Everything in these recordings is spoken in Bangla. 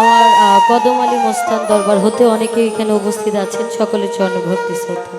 আমার কদম আলী মোস্তান দরবার হতে অনেকে এখানে উপস্থিত আছেন, সকলের চরণে ভক্তি শ্রদ্ধা।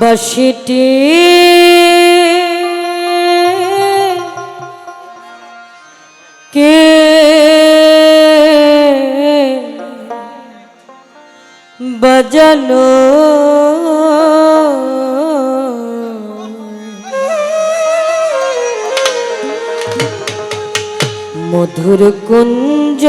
বাসিটি কে বাজালো? মধুর কুঞ্জ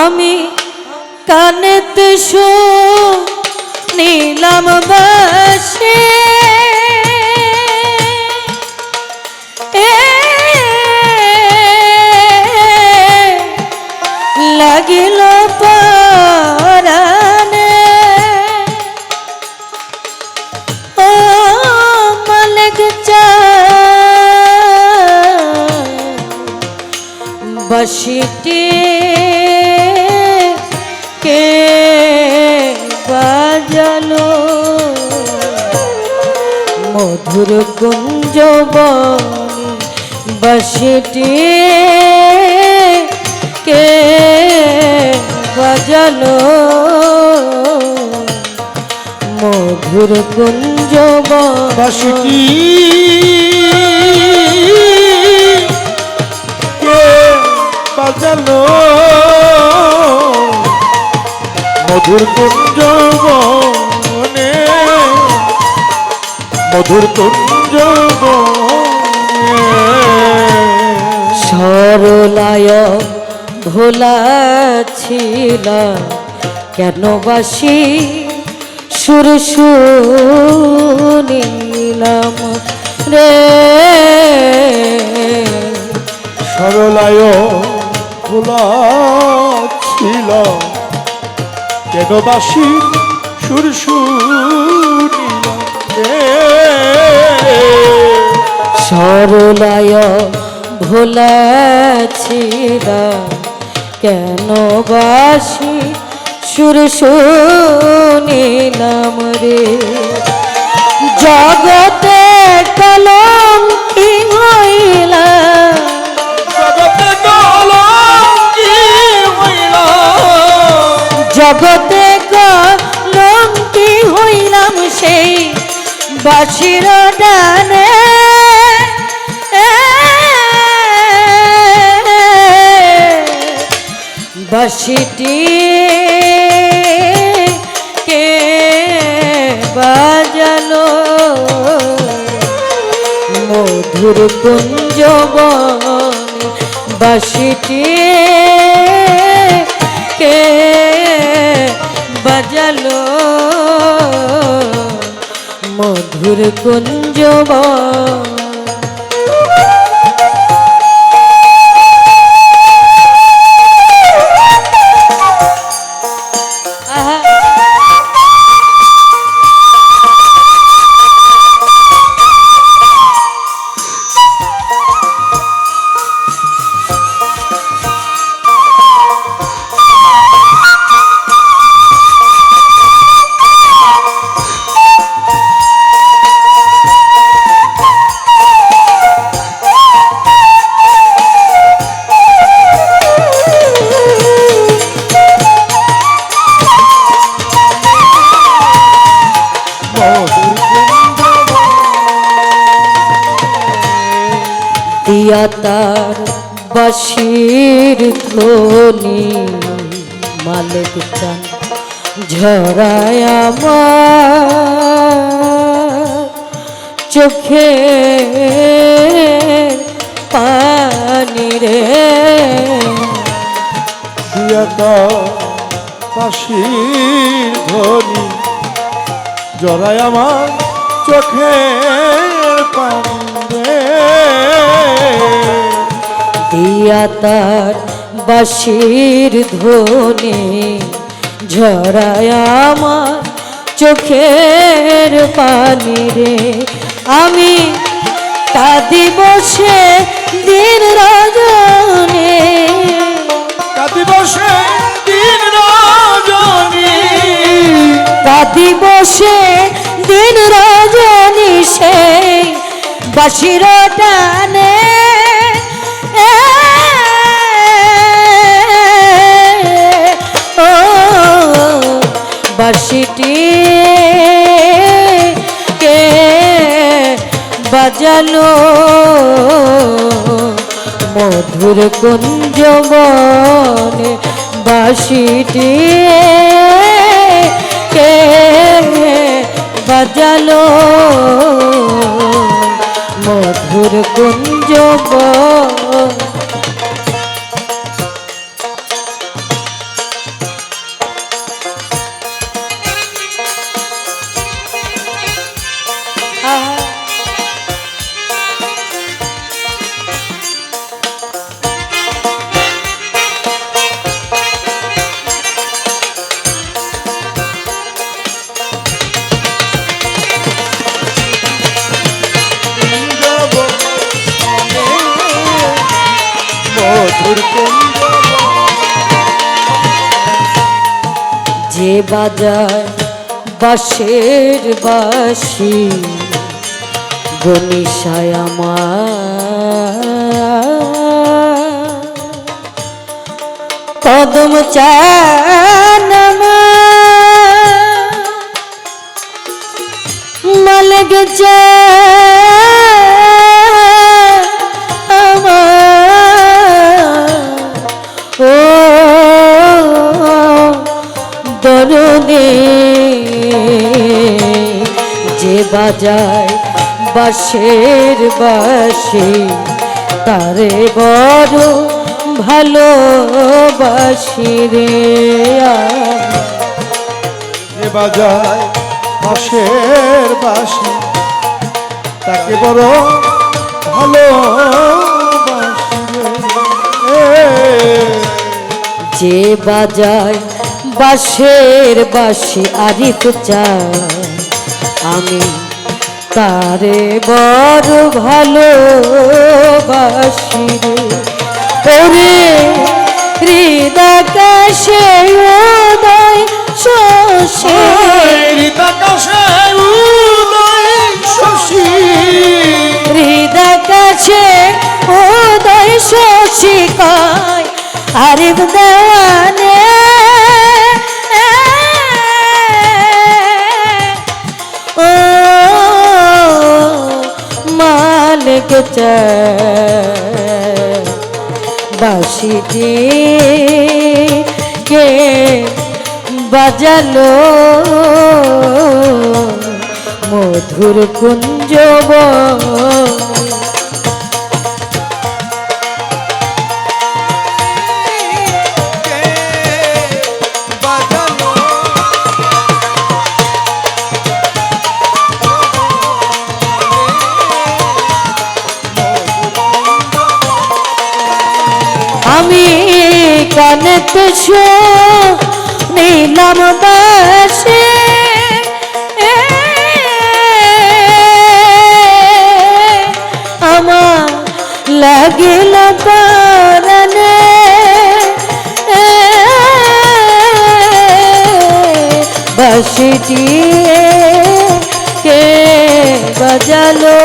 আমি কানেতে শো নীলাম বাসে লাগিল মধুর কুঞ্জ বসিটি কে বাজালো? মধুর কুঞ্জ বাসিটি কে বাজালো? মধুর কুঞ্জ মধুর কুঞ্জ বনে সরলায় ভোলা ছিল কেন বাসি? সুর শুনিলাম রে। সরলায় খোলা ছিল কেন বাসি? সুর রে। সরলায় ভোলা ছিল কেন বাসি সুর শুনিলাম রে জগতে কলম কি হইলা জগতে কলঙ্কি হইল। জগতে কলঙ্কি বাসির ডানে। বাসিটি কে বাজালো? মধুর কুঞ্জ বাসিটি কে বাজালো? মধুর কুঞ্জ বাসির ধ্বনি মালিক চান ঝরায় চোখে পানি রে। পাশির ধ্বনি জড়ায় আমার চোখের পানি। দিয়া তার বাসির ধ্বনি ঝরায় আমার চোখের পানি রে। আমি কাঁদি বসে দিন রজনে। কাতি বসে দিন রজনী। কাঁদি বসে দিন রজনী সে বাসির টানে বাসিটি কে বাজালো? মধুর কুঞ্জবনে বাসিটি কে বাজালো? মধুর কুঞ্জবন যে বাজার বাঁশের বাসি গনিশায় আমার। কদম চান মালগ আমার দরদে যে বাজায় বাঁশের বাসি তারে বড় ভালোবাসি রে। যে বাজায় পাশের বাসি তাকে বড় ভালো যে বাজায় বাঁশের বাসি আরিফ চায় আমি তারে বড় ভালোবাসি রে। ওরে হৃদাকাশে উদয় শশী। হৃদাকাশে উদয় শশী। কয় আরিফ বাসিটি কে বাজালো? মধুর কুঞ্জব তো নিলাম বাসে। আমার লাগিল পারনে বাসিটি কে বাজালো?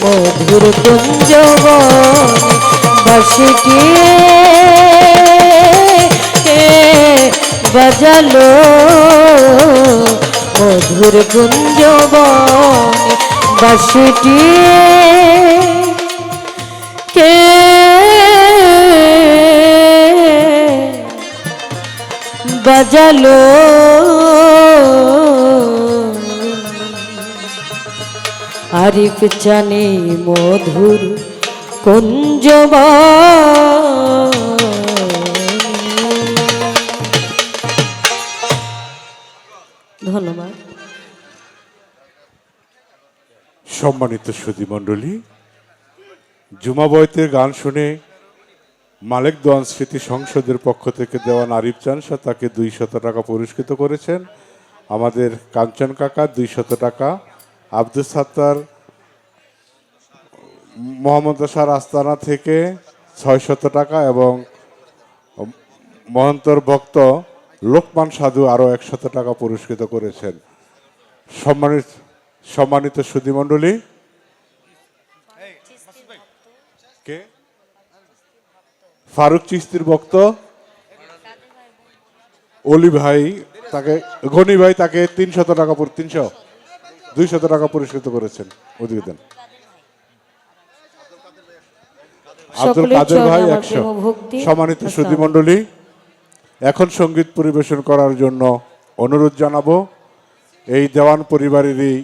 মধুর কুঞ্জবন বাসি বাজালো? মধুর গুঞ্জব বাসিটি কে? বাজালো? আরিফ চানে মধুর কুঞ্জবা। ধন্যবাদ। সম্মানিত মণ্ডলী, জুমাবয়তের গান শুনে মালিক দোয়ান স্মৃতি সংসদের পক্ষ থেকে দেওয়া আরিফ চান শাহ তাকে দুই শত টাকা পুরস্কৃত করেছেন। আমাদের কাঞ্চন কাকা দুই শত টাকা, আব্দুল সাত্তার মোহাম্মদ আসার আস্তানা থেকে ছয় শত টাকা এবং মহন্তর ভক্ত লোকমান সাধু আরও একশত টাকা পুরস্কৃত করেছেন। সম্মানিত সম্মানিত সুধীমণ্ডলী কে? ফারুক চিস্তির ভক্ত। অলি ভাই তাকে, গনি ভাই তাকে তিনশত টাকা তিনশো দুইশত টাকা পুরস্কৃত করেছেন। ওদিকে দেন আব্দুল কাদের ভাই একশো। সম্মানিত সুধীমণ্ডলী মণ্ডলী এখন সংগীত পরিবেশন করার জন্য অনুরোধ জানাব। এই দেওয়ান পরিবারেরই